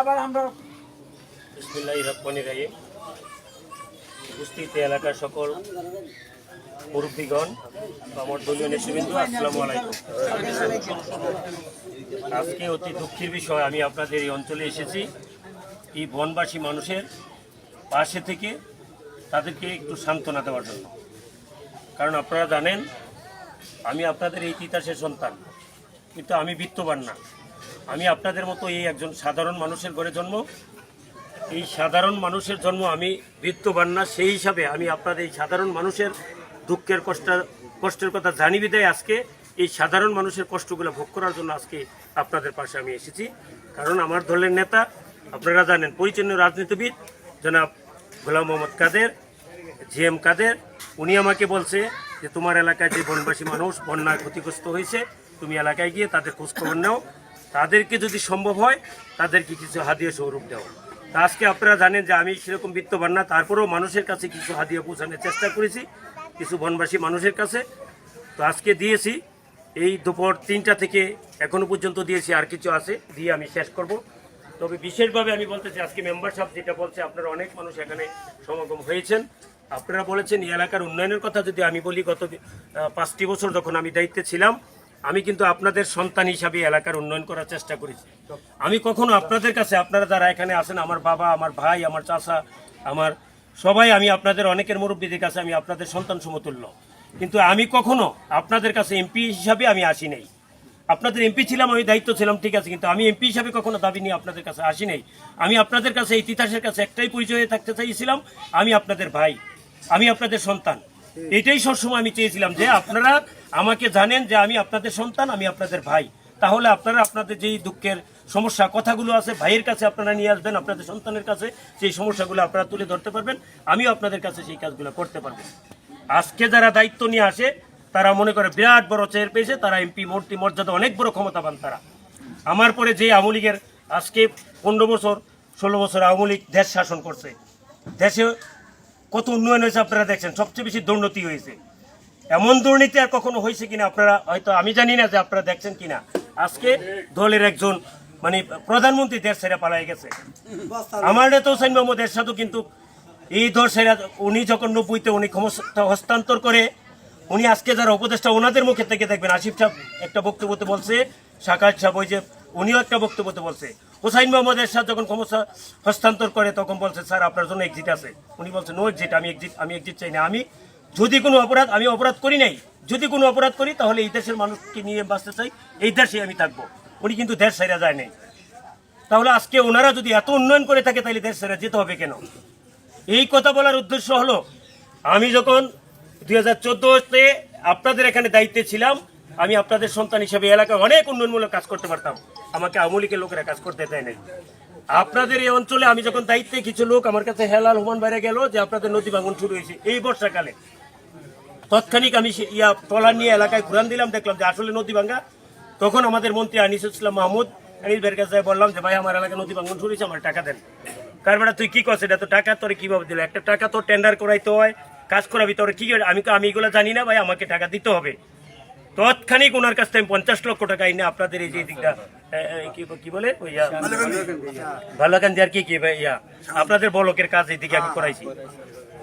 আবার আমরা বিসমিল্লাহ রহমানি রাহিম। উপস্থিত এলাকার সকল মুরব্বীগণ আমার দলীয় নেতৃবৃন্দ, আসসালামু আলাইকুম। আজকে অতি দুঃখের বিষয়, আমি আপনাদের এই অঞ্চলে এসেছি। এই বনবাসী মানুষের পাশে থেকে তাদেরকে একটু সান্ত্বনা দেওয়ার জন্য। কারণ আপনারা জানেন, আমি আপনাদের এই তিতাসের সন্তান, কিন্তু আমি বিত্তবান না। আমি আপনাদের মতো এই একজন সাধারণ মানুষের ঘরে জন্ম। এই সাধারণ মানুষের জন্ম আমি বিত্তবান না, সেই হিসাবে আমি আপনাদের এই সাধারণ মানুষের দুঃখের কষ্ট, কষ্টের কথা জানি বিদায়। আজকে এই সাধারণ মানুষের কষ্টগুলো ভোগ করার জন্য আজকে আপনাদের পাশে আমি এসেছি। কারণ আমার দলের নেতা, আপনারা জানেন পরিচ্ছন্ন রাজনীতিবিদ, জনাব গোলাম মোহাম্মদ কাদের জি এম কাদের, উনি আমাকে বলছে যে, তোমার এলাকায় যে বনবাসী মানুষ বন্যায় ক্ষতিগ্রস্ত হয়েছে, তুমি এলাকায় গিয়ে তাদের খোঁজখবর নাও। তাদেরকে যদি সম্ভব হয়, তাদেরকে কিছু হাদিয়া স্বরূপ দাও। তা আজকে আপনারা জানেন যে আমি সেরকম বিত্তবান না, তারপরেও মানুষের কাছে কিছু হাদিয়া পৌঁছানোর চেষ্টা করেছি, কিছু বনবাসী মানুষের কাছে। তো আজকে দিয়েছি, এই দুপুর তিনটা থেকে এখনও পর্যন্ত দিয়েছি, আর কিছু আছে, দিয়ে আমি শেষ করব। তবে বিশেষভাবে আমি বলতে চাই, আজকে মেম্বারশিপ যেটা বলছে, আপনারা অনেক মানুষ এখানে সমাগম হয়েছেন। আপনারা বলেছেন, এই এলাকার উন্নয়নের কথা যদি আমি বলি, গত পাঁচটি বছর যখন আমি দায়িত্বে ছিলাম আমি কিন্তু আপনাদের সন্তান হিসাবে এলাকার উন্নয়ন করার চেষ্টা করেছি। আমি কখনো আপনাদের কাছে, আপনারা যারা এখানে আসেন আমার বাবা, আমার ভাই, আমার চাচা, আমার সবাই, আমি আপনাদের অনেকের মুরব্বীদের কাছে আমি আপনাদের সন্তান সমতুল্য। কিন্তু আমি কখনো আপনাদের কাছে এমপি হিসাবে আমি আসি নাই। আপনাদের এমপি ছিলাম, আমি দায়িত্ব ছিলাম, ঠিক আছে, কিন্তু আমি এমপি হিসাবে কখনো দাবি নিয়ে আপনাদের কাছে আসি নাই। আমি আপনাদের কাছে, এই তিতাসের কাছে একটাই পরিচয়ে থাকতে চাইছিলাম, আমি আপনাদের ভাই, আমি আপনাদের সন্তান। এটাই সবসময় আমি চেয়েছিলাম যে আপনারা আমাকে জানেন যে আমি আপনাদের সন্তান, আমি আপনাদের ভাই। তাহলে আপনারা আপনাদের যেই দুঃখের সমস্যা কথাগুলো আছে, ভাইয়ের কাছে আপনারা নিয়ে আসবেন, আপনাদের সন্তানের কাছে সেই সমস্যাগুলো আপনারা তুলে ধরতে পারবেন, আমিও আপনাদের কাছে সেই কাজগুলো করতে পারব। আজকে যারা দায়িত্ব নিয়ে আসে, তারা মনে করে বিরাট বড় চেয়ার পেয়েছে, তারা এমপি, মূর্তি, মর্যাদা, অনেক বড় ক্ষমতাবান তারা। আমার পরে যে আওয়ামী লীগের আজকে পনেরো বছর, ষোলো বছর আওয়ামী লীগ দেশ শাসন করছে, দেশে কত উন্নয়ন হয়েছে আপনারা দেখছেন, সবচেয়ে বেশি দুর্নীতি হয়েছে। এমন দুর্নীতি আর কখনো হয়েছে কিনা আপনারা হয়তো আমি জানি না যে আপনারা দেখছেন কিনা। আজকে দলের একজন মানে প্রধানমন্ত্রী দেশ ছেড়ে পালাই গেছে। আমার নেতা হোসেন মোহাম্মদ এরশাদও কিন্তু এই দল ছেড়ে, উনি যখন নব্বইতে উনি ক্ষমতা হস্তান্তর করে, উনি আজকে যারা উপদেষ্টা, ওনাদের মুখে থেকে দেখবেন, আসিফ সাহেব একটা বক্তব্যতে বলছে সাকাত সাহেব ওই যে, উনিও একটা বক্তব্যতে বলছে। হোসাইন মোহাম্মদ এরশাদ যখন ক্ষমতা হস্তান্তর করে, তখন বলছে, স্যার, আপনার জন্য এক্সিট আছে। উনি বলছে নো এক্সিট আমি এক্সিট আমি এক্সিট চাই না। আমি যদি কোনো অপরাধ, আমি অপরাধ করি নাই। যদি কোনো অপরাধ করি, তাহলে এই দেশের মানুষকে নিয়ে বাঁচতে চাই। এই দেশে আমি থাকব। উনি কিন্তু দেশ সেরা যায় নাই। তাহলে আজকে ওনারা যদি এত উন্নয়ন করে থাকে, তাহলে দেশ সেরা যেতে হবে কেন? এই কথা বলার উদ্দেশ্য হলো, আমি যখন দুই হাজার চোদ্দোতে আপনাদের এখানে দায়িত্বে ছিলাম, আমি আপনাদের সন্তান হিসেবে এলাকায় অনেক উন্নয়নমূলক কাজ করতে পারতাম। আমাকে আওয়ামী লীগের লোকেরা কাজ করতে দেয় নাই। আপনাদের এই অঞ্চলে আমি যখন দায়িত্বে কিছু লোক আমার কাছে হেলাল হুমান বাইরে গেল যে আপনাদের নদী ভাঙন শুরু হয়েছে, এই বর্ষাকালে। তৎক্ষণিক আমি ইয়া ট্রলার নিয়ে এলাকায় ঘুরান দিলাম দেখলাম যে আসলে নদী ভাঙ্গা। তখন আমাদের মন্ত্রী আনিসুল ইসলাম মাহমুদ আনিস ভাইয়ের কাছে বললাম যে ভাই আমার এলাকায় নদী ভাঙ্গন হয়েছে আমার টাকা দেন। কার বেটা তুই কি করছিস এটা তো টাকা তোর কীভাবে দিল? একটা টাকা তোর টেন্ডার করাইতে হয় কাজ করাবি তোর কি? আমি আমি এগুলো জানি না ভাই আমাকে টাকা দিতে হবে। তৎক্ষণিক ওনার কাছ থেকে আমি পঞ্চাশ লক্ষ টাকা এনে আপনাদের এই যে দিকটা কি- বলে? ওই ইয়া, ভালোকান্দি আর কি কি ভাই, ইয়া আপনাদের বলকের কাজ এইদিকে আমি করাইছি।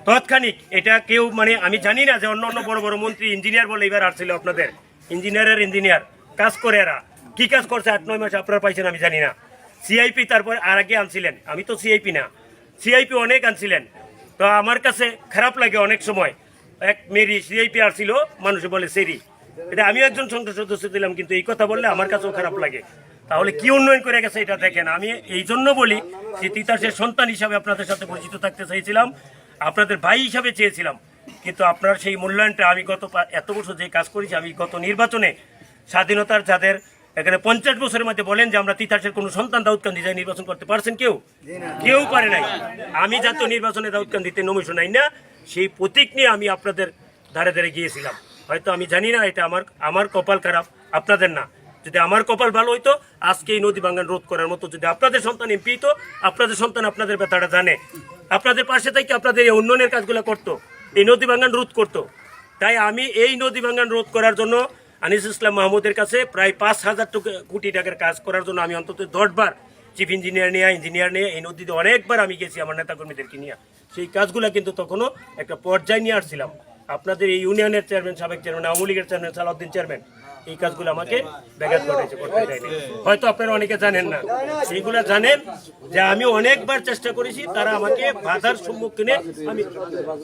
তৎক্ষণিক, এটা কেউ মানে আমি জানি না যে অন্য অন্য বড় বড় মন্ত্রী ইঞ্জিনিয়ার বলে এবার আসছিল আপনাদের। ইঞ্জিনিয়ারের ইঞ্জিনিয়ার কাজ করে এরা। কি কাজ করছে আট, নয় মাস আপনারা পাইছেন আমি জানি না। সিআইপি তারপর আর আগে আনছিলেন। আমি তো সিআইপি না। সিআইপি অনেক আনছিলেন। তো আমার কাছে খারাপ লাগে অনেক সময়। এক মেরি সিআইপি আসছিল, মানুষে বলে সেরি। এটা আমি একজন সংসদ সদস্য দিলাম কিন্তু এই কথা বললে আমার কাছেও খারাপ লাগে। তাহলে কি উন্নয়ন করে গেছে এটা দেখেন। আমি এই জন্য বলি যে তিতাসের সন্তান হিসাবে আপনাদের সাথে পরিচিত থাকতে চাইছিলাম। আপনাদের ভাই হিসাবে চেয়েছিলাম। কিন্তু আপনার সেই মূল্যায়নটা আমি গত এত বছর যে কাজ করেছি, আমি গত নির্বাচনে স্বাধীনতার যাদের এখানে পঞ্চাশ বছরের মধ্যে বলেন যে আমরা তিতাসের কোনো সন্তান দাউদকান্দি যায় নির্বাচন করতে পারছেন কেউ? কেউ পারে নাই। আমি জাতীয় নির্বাচনে দাউদকান্দিতে নমিশন নাই না, সেই প্রতীক নিয়ে আমি আপনাদের ধারে ধারে গিয়েছিলাম। হয়তো আমি জানি না, এটা আমার আমার কপাল খারাপ, আপনাদের না। যদি আমার কপাল ভালো হইতো, আজকে এই নদী ভাঙ্গান রোধ করার মতো যদি আপনাদের সন্তান এমপি হইতো, আপনাদের সন্তান আপনাদের ব্যথাটা জানে। আপনাদের পাশে থেকে আপনাদের এই উন্নয়নের কাজগুলো করতো, এই নদী ভাঙ্গান রোধ করতো। তাই আমি এই নদী ভাঙ্গান রোধ করার জন্য আনিস ইসলাম মাহমুদের কাছে প্রায় পাঁচ হাজার কোটি টাকার কাজ করার জন্য আমি অন্তত দশবার চিফ ইঞ্জিনিয়ার নিয়ে ইঞ্জিনিয়ার নিয়ে এই নদীতে অনেকবার আমি গেছি আমার নেতাকর্মীদেরকে নিয়ে। সেই কাজগুলো কিন্তু তখনও একটা পর্যায়ে নিয়ে আসছিলাম। আপনাদের এই ইউনিয়নের চেয়ারম্যান, সাবেক চেয়ারম্যান, আওয়ামী লীগের চেয়ারম্যান সালাউদ্দিন চেয়ারম্যান এই কাজগুলো আমাকে ব্যাঘাত ঘটাইছে, করতে দেয়নি। হয়তো আপনারা অনেকে জানেন না। এইগুলা জানেন যে আমি অনেকবার চেষ্টা করেছি, তারা আমাকে বাধার সম্মুখীনে আমি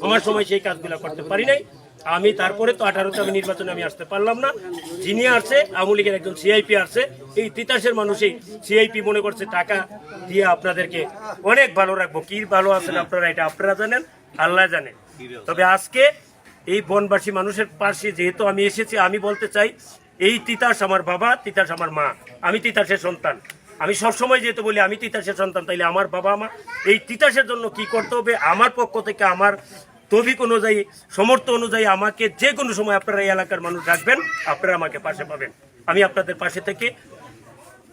আমার সময় সেই কাজগুলো করতে পারি নাই। আমি তারপরে তো আঠারোতে আমি নির্বাচনে আমি আসতে পারলাম না। যিনি আসছে, আওয়ামী লীগের একজন সিআইপি আসছে, এই তিতাসের মানুষই সিআইপি মনে করছে, টাকা দিয়ে আপনাদেরকে অনেক ভালো রাখব। কি ভালো আছেন আপনারা, এটা আপনারা জানেন, আল্লাহ জানেন তবে আজকে এই বনবাসী মানুষের পাশে যেহেতু আমি এসেছি, আমি বলতে চাই এই তিতাস আমার বাবা তিতাস আমার মা। আমি তিতাসের সন্তান। আমি সবসময় যেহেতু বলি আমি তিতাসের সন্তান তাইলে আমার বাবা আমার এই তিতাসের জন্য কি করতে হবে? আমার পক্ষ থেকে আমার তবিক অনুযায়ী সমর্থ অনুযায়ী আমাকে যে কোনো সময় আপনারা এই এলাকার মানুষ রাখবেন আপনারা আমাকে পাশে পাবেন। আমি আপনাদের পাশে থেকে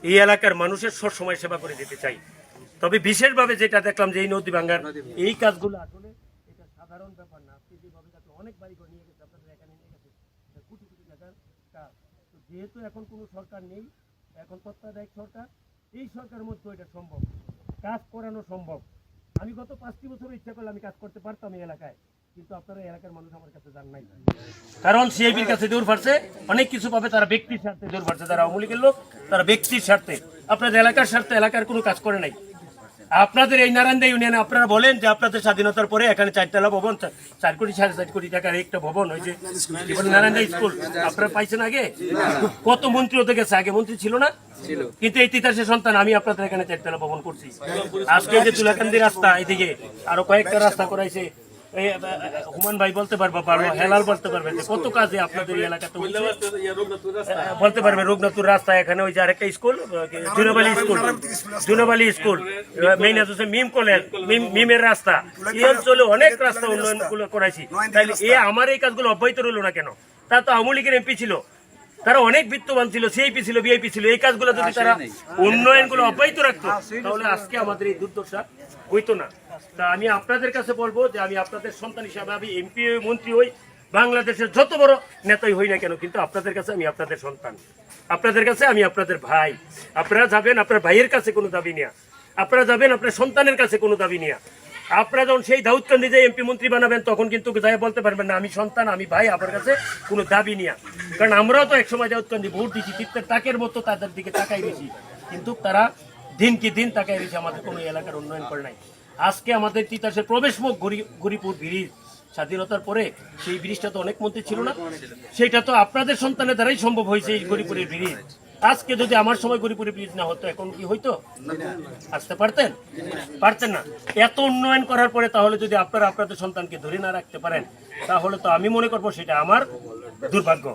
এই এলাকার মানুষের সব সময় সেবা করে দিতে চাই। তবে বিশেষভাবে যেটা দেখলাম যে এই নদী ভাঙ্গার এই কাজগুলো আসলে এটা সাধারণ ব্যাপার না। আপনি যেভাবে অনেক বাড়ি করে নিয়ে গেছে আপনাদের এখানে নিয়ে গেছে এটা কোটি কোটি টাকার কাজ তো যেহেতু এখন কোনো সরকার নেই, এখন তত্ত্বাবধায়ক সরকার, এই সরকারের মধ্যে এটা সম্ভব। কাজ করানো সম্ভব। আমি গত পাঁচটি বছর ইচ্ছা করলে আমি কাজ করতে পারতাম এই এলাকায়, কিন্তু আপনারা এলাকার মানুষ আমার কাছে জান নাই। কারণ সিআইপির কাছে দূর পারছে অনেক কিছু পাবে তারা ব্যক্তির স্বার্থে দূর পারছে তারা আওয়ামী লোক, তারা ব্যক্তির স্বার্থে। আপনাদের এলাকার স্বার্থে এলাকার কোনো কাজ করে নাই। আপনাদের এই নারায়ণদা ইউনিয়নে আপনারা বলেন যে আপনাদের স্বাধীনতার পরে এখানে চারতলা ভবন চার কোটি সাড়ে চার কোটি টাকার একটা ভবন হয়েছে নারায়ণদা স্কুল। আপনারা পাইছেন আগে? কত মন্ত্রী ওদের গেছে? আগে মন্ত্রী ছিল না? কিন্তু এই তিতাসের সন্তান আমি আপনাদের এখানে চারতলা ভবন করছি। আজকে যে চুলাকান্দি রাস্তা এদিকে আরও কয়েকটা রাস্তা করাইছে। হুমান ভাই বলতে পারবে পারব হেলাল বলতে পারবে কত কাজে আপনাদের এলাকাতে বলতে পারবে রঘুনাথপুর রাস্তা এখানে ওই যে আরেকটা school Junabali school. Junabali school main হচ্ছে মিম কলেজ মিমের রাস্তা। এই অঞ্চলে অনেক রাস্তা উন্নয়নগুলো করাইছি। তাহলে এ আমার এই কাজগুলো অব্যাহত রইল না কেন? তা তো আওয়ামী লীগের এমপি ছিল। তারা অনেক বিত্তবান ছিল সিআইপি ছিল বিআইপি ছিল এই কাজগুলো যদি তারা উন্নয়নগুলো অব্যাহত রাখতো তাহলে আজকে আমাদের এই দুর্দশা হইতো না। তা আমি আপনাদের কাছে বলব যে আমি আপনাদের সন্তান হিসাবে আমি এমপি হই মন্ত্রী হই বাংলাদেশের যত বড় নেতাই হই না কেন কিন্তু আপনাদের কাছে আমি আপনাদের সন্তান। আপনাদের কাছে আমি আপনাদের ভাই। আপনারা যাবেন আপনার ভাইয়ের কাছে কোনো দাবি নিয়ে। আপনারা যাবেন আপনার সন্তানের কাছে কোনো দাবি নিয়ে। আপনারা যখন সেই দাউদকান্দি যে এমপি মন্ত্রী বানাবেন, তখন কিন্তু যাই বলতে পারবেন না, আমি সন্তান, আমি ভাই আপনার কাছে কোনো দাবি নিয়ে কারণ আমরাও তো একসময় দাউদকান্দি ভোট দিচ্ছি তিত্তের তাকের মতো তাদের দিকে তাকাই বেশি। কিন্তু তারা দিন কি দিন তাকাই বেশি, আমাদের কোনো এলাকার উন্নয়ন করে নাই। আজকে আমাদের তিতাসের প্রবেশমুখ গরি- গরিপুর ব্রিজ স্বাধীনতার পরে সেই ব্রিজটা তো অনেক মন্ত্রী ছিল না। সেটা তো আপনাদের সন্তানের দ্বারাই সম্ভব হয়েছে এই গরিপুরের ব্রিজ আজকে যদি আমার সময় গরিপুরের ব্রিজ না হতো, এখন কি হইতো? আসতে পারতেন? পারতেন না। এত উন্নয়ন করার পরে তাহলে যদি আপনারা আপনাদের সন্তানকে ধরে না রাখতে পারেন, তাহলে তো আমি মনে করব সেটা আমার দুর্ভাগ্য।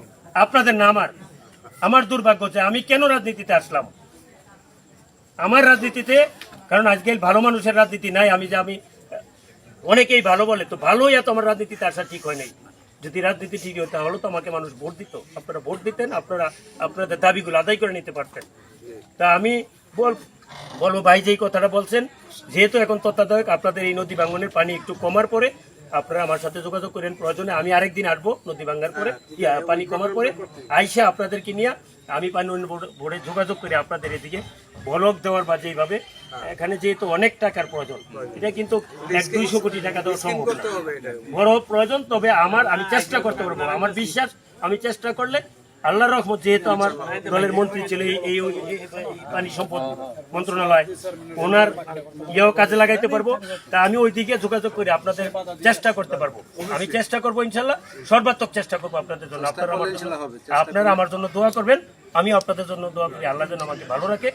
আপনাদের না আমার আমার দুর্ভাগ্য যে আমি কেন রাজনীতিতে আসলাম? আমার রাজনীতিতে, কারণ আজকাল ভালো মানুষের রাজনীতি নাই, আমি যে আমি, অনেকেই ভালো বলে, তো ভালোই এত আমার রাজনীতিতে আসা ঠিক হয় নাই। যদি রাজনীতি ঠিক হতো তাহলে তো আমাকে মানুষ ভোট দিত। আপনারা ভোট দিতেন, আপনারা আপনাদের দাবিগুলো আদায় করে নিতে পারতেন। তা আমি বল বলব, ভাই যেই কথাটা বলছেন, যেহেতু এখন তত্ত্বাবধায়ক, আপনাদের এই নদী ভাঙ্গনের পানি একটু কমার পরে আপনারা আমার সাথে যোগাযোগ করেন প্রয়োজনে, আমি আরেকদিন আসব নদী ভাঙ্গার পরে পানি কমার পরে। আইসা আপনাদেরকে নিয়ে আমি পানি বোর্ডে যোগাযোগ করে আপনাদের এদিকে বলক দেওয়ার বা যেইভাবে এখানে যেহেতু অনেক টাকার প্রয়োজন এটা কিন্তু এক দুইশো কোটি টাকা দেওয়া সম্ভব বড় প্রয়োজন তবে আমার আমি চেষ্টা করতে পারব। আমার বিশ্বাস আমি চেষ্টা করলে আল্লাহর রহমত যেহেতু আমার দলের মন্ত্রী ছিল এই পানি সম্পদ মন্ত্রণালয় ওনার ইয়েও কাজে লাগাইতে পারব। তা আমি ওই দিকে যোগাযোগ করে আপনাদের চেষ্টা করতে পারব। আমি চেষ্টা করব ইনশাল্লাহ। সর্বাত্মক চেষ্টা করব আপনাদের জন্য। আপনারা আমার আপনারা আমার জন্য দোয়া করবেন। আমি আপনাদের জন্য দোয়া করি। আল্লাহ যেন আমাকে ভালো রাখে।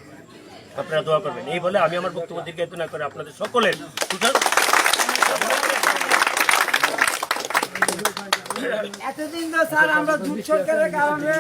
আপনারা দোয়া করবেন। এই বলে আমি আমার বক্তব্য দীর্ঘায়িত না করে আপনাদের সকলের এতদিন তো স্যার আমরা দুধ সরকারের কারণে